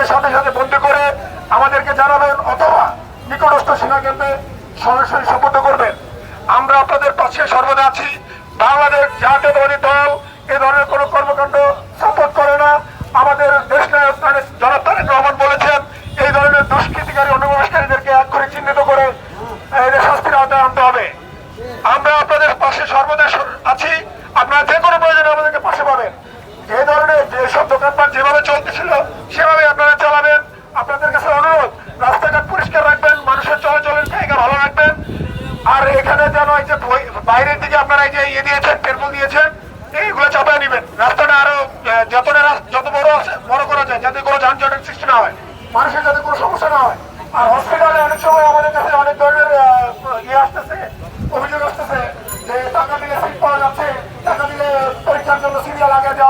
আমাদেরকে সাথে সাথে বন্ধু করে আমাদেরকে জানাবেন অথবা নিকটস্থ সেনা কেন্দ্রে সরাসরি সম্পন্ন করবেন। আমরা আপনাদের পাশে সর্বদা আছি। বাংলাদেশ জাতীয়তাবাদী দল এ ধরনের কোনো কর্মকাণ্ড সাপোর্ট করে না। আমাদের দেশ নায়ক জনাব তারেক রহমান বলেছেন, এই ধরনের দুষ্কৃতিকারী অনুপ্রবেশকারীদেরকে এক করে চিহ্নিত করে এদের শাস্তির আওতায় আনতে হবে। আমরা আপনাদের পাশে সর্বদা স- আছি আপনারা যে কোনো প্রয়োজনে আমাদেরকে পাশে পাবেন এই ধরনের যেসব দোকানপাট চলতেছিল সেভাবে আপনারা চালাবেন। আপনাদের কাছে অনুরোধ, রাস্তাঘাট পরিষ্কার রাখবেন, মানুষের চলাচলের জায়গা ভালো রাখবেন। আর এখানে যেন এই যে বাইরের দিকে আপনারা এই যে ইয়ে দিয়েছেন টেরপুল দিয়েছেন, এইগুলো চাপায় নেবেন। রাস্তাটা আরও যতটা যত বড় আছে, বড় করা যায়, যাতে কোনো যানজটের সৃষ্টি না হয়, মানুষের যাতে কোনো সমস্যা না হয়। আর হসপিটালে অনেক সময় আমাদের কাছে অনেক ধরনের ইয়ে আসতেছে, অভিযোগ আসতেছে যে টাকা দিলে সিট পাওয়া যাচ্ছে, টাকা দিলে পরীক্ষার জন্য সিরিয়াল আগে দেওয়া